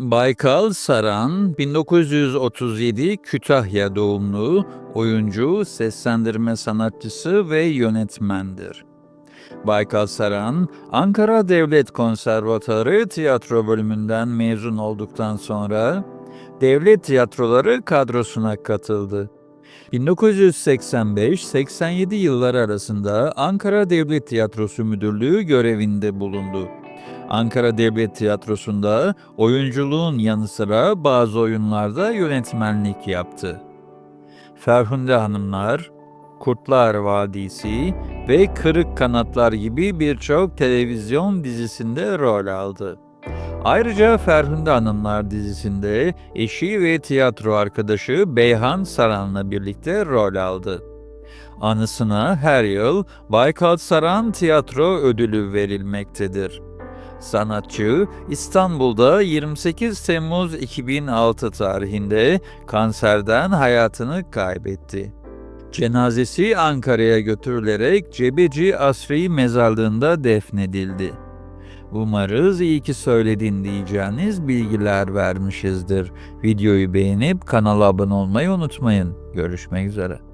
Baykal Saran, 1937 Kütahya doğumlu oyuncu, seslendirme sanatçısı ve yönetmendir. Baykal Saran, Ankara Devlet Konservatuarı tiyatro bölümünden mezun olduktan sonra devlet tiyatroları kadrosuna katıldı. 1985-87 yılları arasında Ankara Devlet Tiyatrosu Müdürlüğü görevinde bulundu. Ankara Devlet Tiyatrosu'nda oyunculuğun yanı sıra bazı oyunlarda yönetmenlik yaptı. Ferhunde Hanımlar, Kurtlar Vadisi ve Kırık Kanatlar gibi birçok televizyon dizisinde rol aldı. Ayrıca Ferhunde Hanımlar dizisinde eşi ve tiyatro arkadaşı Beyhan Saran'la birlikte rol aldı. Anısına her yıl Baykal Saran Tiyatro Ödülü verilmektedir. Sanatçı İstanbul'da 28 Temmuz 2006 tarihinde kanserden hayatını kaybetti. Cenazesi Ankara'ya götürülerek Cebeci Asri Mezarlığı'nda defnedildi. Umarız iyi ki söyledin diyeceğiniz bilgiler vermişizdir. Videoyu beğenip kanala abone olmayı unutmayın. Görüşmek üzere.